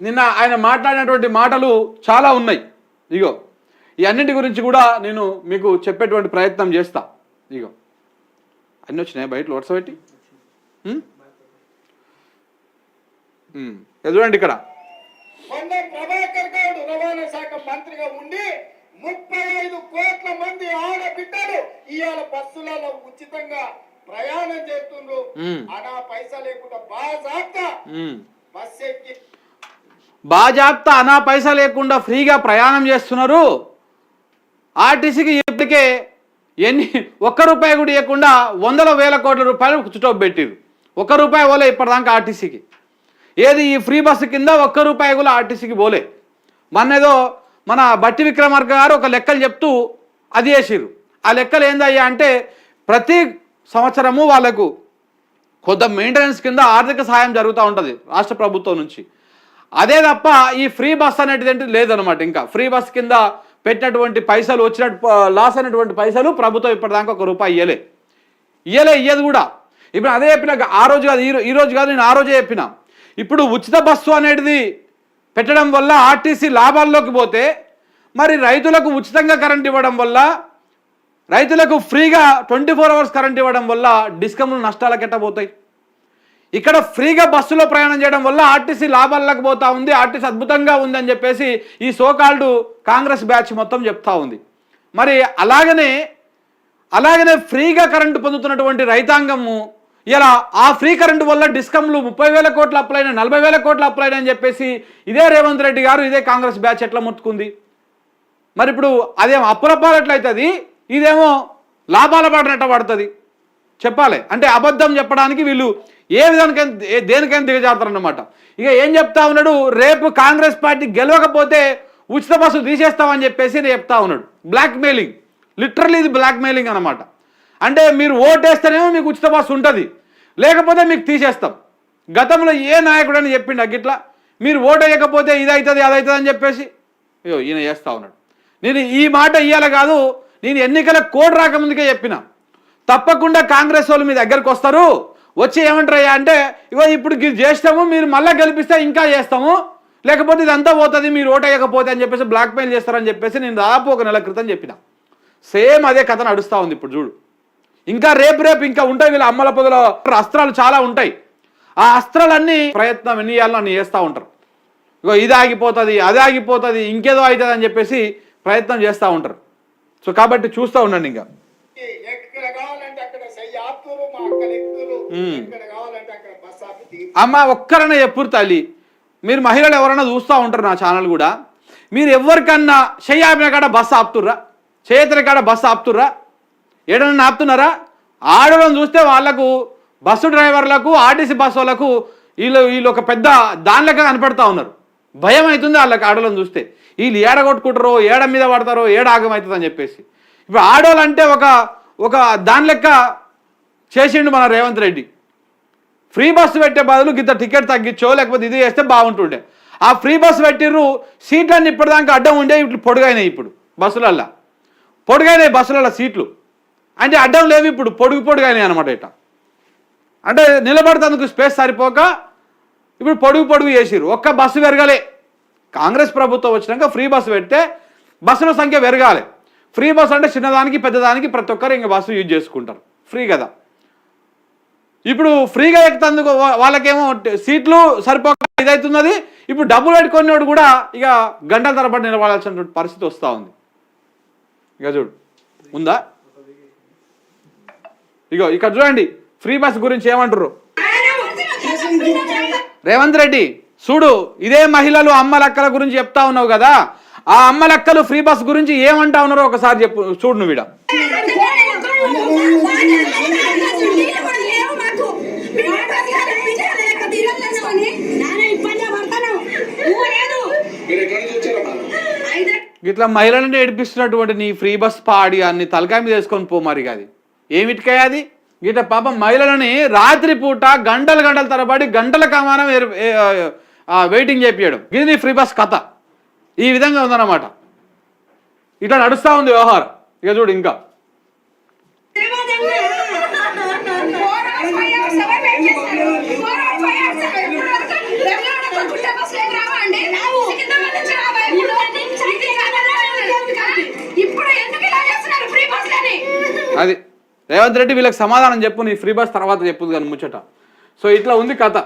నిన్న ఆయన మాట్లాడినటువంటి మాటలు చాలా ఉన్నాయి. ఇగో ఈ అన్నింటి గురించి కూడా నేను మీకు చెప్పేటువంటి ప్రయత్నం చేస్తా. ఇగో అన్నీ వచ్చినాయి బయట లోట్స్ పెట్టి? చూడండి ఇక్కడ. మొన్న ప్రభాకర్ గౌడ్ రవాణా శాఖ మంత్రిగా ఉండి ముప్పై ఐదు కోట్ల మంది ఆడబిడ్డలు ఇవాళ బస్సులలో ఉచితంగా ప్రయాణం చేస్తుండ్రు. అనా పైసా లేకుండా బాగా ఉం. బస్ ఎక్కి బాజాప్తా అనా పైసా లేకుండా ఫ్రీగా ప్రయాణం చేస్తున్నారు. ఆర్టీసీకి ఇప్పటికే ఎన్ని ఒక్క రూపాయి కూడా ఇవ్వకుండా వందల వేల కోట్ల రూపాయలు చుట్టూ పెట్టిరు ఒక్క రూపాయి పోలే ఇప్పటిదాకా ఆర్టీసీకి. ఏది ఈ ఫ్రీ బస్సు కింద ఒక్క రూపాయి కూడా ఆర్టీసీకి పోలే. మొన్న ఏదో మన బట్టి విక్రమార్క గారు ఒక లెక్కలు చెప్తూ అది చేసిర్రు. ఆ లెక్కలు ఏందయ్యా అంటే ప్రతి సంవత్సరము వాళ్ళకు కొంత మెయింటెనెన్స్ కింద ఆర్థిక సహాయం జరుగుతూ ఉంటుంది రాష్ట్ర ప్రభుత్వం నుంచి. అదే తప్ప ఈ ఫ్రీ బస్ అనేటిది ఏంటి లేదనమాట ఇంకా. ఫ్రీ బస్ కింద పెట్టినటువంటి పైసలు వచ్చినట్టు లాస్ అయినటువంటి పైసలు ప్రభుత్వం ఇప్పటిదాకా ఒక రూపాయి ఇయ్యలే. ఇయ్యలే ఇయ్యదు కూడా. ఇప్పుడు అదే చెప్పిన ఆ రోజు కాదు ఈ రోజు కాదు నేను ఆ రోజే చెప్పిన. ఇప్పుడు ఉచిత బస్సు అనేది పెట్టడం వల్ల ఆర్టీసీ లాభాల్లోకి పోతే మరి రైతులకు ఉచితంగా కరెంట్ ఇవ్వడం వల్ల రైతులకు ఫ్రీగా ట్వంటీ ఫోర్ అవర్స్ కరెంట్ ఇవ్వడం వల్ల డిస్కమ్లు నష్టాలకెట్టబోతాయి. ఇక్కడ ఫ్రీగా బస్సులో ప్రయాణం చేయడం వల్ల ఆర్టీసీ లాభాలకు పోతా ఉంది ఆర్టీసీ అద్భుతంగా ఉంది అని చెప్పేసి ఈ సోకాల్డ్ కాంగ్రెస్ బ్యాచ్ మొత్తం చెప్తా ఉంది. మరి అలాగనే అలాగనే ఫ్రీగా కరెంటు పొందుతున్నటువంటి రైతాంగము ఇలా ఆ ఫ్రీ కరెంటు వల్ల డిస్కమ్లు ముప్పై వేల కోట్లు అప్లైన నలభై వేల కోట్లు అప్లైన అని చెప్పేసి ఇదే రేవంత్ రెడ్డి గారు ఇదే కాంగ్రెస్ బ్యాచ్ ఎట్లా ముట్టుకుంది? మరి ఇప్పుడు అదేమో అప్పులపాలట్లయితుంది ఇదేమో లాభాల పడినట్టు పడుతుంది. చెప్పాలి. అంటే అబద్ధం చెప్పడానికి వీళ్ళు ఏ విధానికైనా దేనికైనా దిగజారుతారన్నమాట. ఇక ఏం చెప్తా ఉన్నాడు? రేపు కాంగ్రెస్ పార్టీ గెలవకపోతే ఉచిత బస్సు తీసేస్తామని చెప్పేసి నేను చెప్తా ఉన్నాడు. బ్లాక్ మెయిలింగ్ లిటరల్లీ ఇది బ్లాక్ మెయిలింగ్ అనమాట అంటే మీరు ఓటేస్తేనేమో మీకు ఉచిత బస్సు ఉంటుంది. లేకపోతే మీకు తీసేస్తాం. గతంలో ఏ నాయకుడు అని చెప్పిండు అగ్గిట్లా మీరు ఓటు వేయకపోతే ఇది అవుతుంది అది అవుతుంది అని చెప్పేసి అయ్యో ఈయన చేస్తా ఉన్నాడు. నేను ఈ మాట ఇయ్యాల కాదు నేను ఎన్నికల కోడ్ రాకముందుకే చెప్పిన. తప్పకుండా కాంగ్రెస్ వాళ్ళు మీ దగ్గరకు వస్తారు. వచ్చి ఏమంటారయ్యా అంటే ఇగో ఇప్పుడు చేస్తాము మీరు మళ్ళీ గెలిపిస్తే ఇంకా చేస్తాము. లేకపోతే ఇదంతా పోతుంది మీరు ఓటేయకపోతే వేయకపోతే అని చెప్పేసి బ్లాక్ మెయిల్ చేస్తారని చెప్పేసి నేను దాదాపు ఒక నెల క్రితం చెప్పిన. సేమ్ అదే కథ నడుస్తూ ఉంది ఇప్పుడు చూడు. ఇంకా రేపు రేపు ఇంకా ఉంటాయి వీళ్ళ అమ్మల పొదల అస్త్రాలు చాలా ఉంటాయి. ఆ అస్త్రాలన్నీ ప్రయత్నం ఎన్ని చేయాలో అన్ని చేస్తూ ఉంటారు. ఇగో ఇది ఆగిపోతుంది అది ఆగిపోతుంది ఇంకేదో అవుతుంది అని చెప్పేసి ప్రయత్నం చేస్తూ ఉంటారు. సో కాబట్టి చూస్తూ ఉండండి ఇంకా. అమ్మ ఒక్కరనే చెప్పురు తల్లి. మీరు మహిళలు ఎవరైనా చూస్తూ ఉంటారు నా ఛానల్ కూడా. మీరు ఎవరికన్నా చెయ్యి ఆపిన కాడ బస్సు ఆపుతుర్రా? చేతుల కాడ బస్సు ఆపుతుర్రా? ఏడన్నా ఆపుతున్నారా? ఆడవాళ్ళని చూస్తే వాళ్ళకు బస్సు డ్రైవర్లకు ఆర్టీసీ బస్సు వాళ్ళకు వీళ్ళు వీళ్ళు ఒక పెద్ద దానిలక కనపడతా ఉన్నారు. భయం అవుతుంది వాళ్ళకి ఆడవాళ్ళని చూస్తే. వీళ్ళు ఏడ కొట్టుకుంటారో ఏడ మీద పడతారో ఏడ ఆగమవుతుంది అని చెప్పేసి. ఇప్పుడు ఆడవాళ్ళు అంటే ఒక ఒక దాని లెక్క చేసిండు మన రేవంత్ రెడ్డి. ఫ్రీ బస్సు పెట్టే బదులు గిద్ద టికెట్ తగ్గించో లేకపోతే ఇది చేస్తే బాగుంటుండే. ఆ ఫ్రీ బస్సు పెట్టిర్రు సీట్లన్నీ ఇప్పటిదాకా అడ్డం ఉండే ఇట్లు పొడుగైనాయి ఇప్పుడు బస్సులల్లో. పొడుగైనాయి బస్సులలో సీట్లు. అంటే అడ్డం లేవు ఇప్పుడు పొడుగు పొడుగైనాయి అనమాట ఇట అంటే నిలబడతందుకు స్పేస్ సరిపోక ఇప్పుడు పొడుగు పొడుగు చేసిర్రు. ఒక్క బస్సు పెరగలే. కాంగ్రెస్ ప్రభుత్వం వచ్చినాక ఫ్రీ బస్సు పెడితే బస్సుల సంఖ్య పెరగాలి. ఫ్రీ బస్సు అంటే చిన్నదానికి పెద్దదానికి ప్రతి ఒక్కరు ఇంకా బస్సు యూజ్ చేసుకుంటారు. ఫ్రీ కదా. ఇప్పుడు ఫ్రీగా ఎక్కుతందుకు వాళ్ళకేమో సీట్లు సరిపోక ఇదవుతున్నది ఇప్పుడు డబ్బులు పెట్టుకునేవాడు కూడా ఇక గంటల తరబడి నిలబడాల్సినటువంటి పరిస్థితి వస్తూ ఉంది. ఇక చూడు. ఉందా? ఇగో ఇక్కడ చూడండి. ఫ్రీ బస్ గురించి ఏమంటారు రేవంత్ రెడ్డి చూడు ఇదే మహిళలు అమ్మలక్కల గురించి చెప్తా ఉన్నావు కదా. ఆ అమ్మలక్కలు ఫ్రీ బస్ గురించి ఏమంటా ఉన్నారో ఒకసారి చెప్పు చూడు నువ్వు ఇట్లా మహిళలను ఏడిపిస్తున్నటువంటి నీ ఫ్రీ బస్ పాడి అన్ని తలకాయ మీద వేసుకొని పో మరి అది. ఏమిటికాయ అది? ఇట్లా పాపం మహిళలని రాత్రిపూట గంటల గంటలు గంటల తరబడి గంటల కమానం వెయిటింగ్ చేపించడం ఇది నీ ఫ్రీ బస్ కథ. ఈ విధంగా ఉందన్నమాట. ఇట్లా నడుస్తూ ఉంది వ్యవహారం. ఇక చూడు ఇంకా. అది రేవంత్ రెడ్డి వీళ్ళకి సమాధానం చెప్పు నీ ఫ్రీ బస్ తర్వాత చెప్పుదు కానీ ముచ్చట. సో ఇట్లా ఉంది కథ.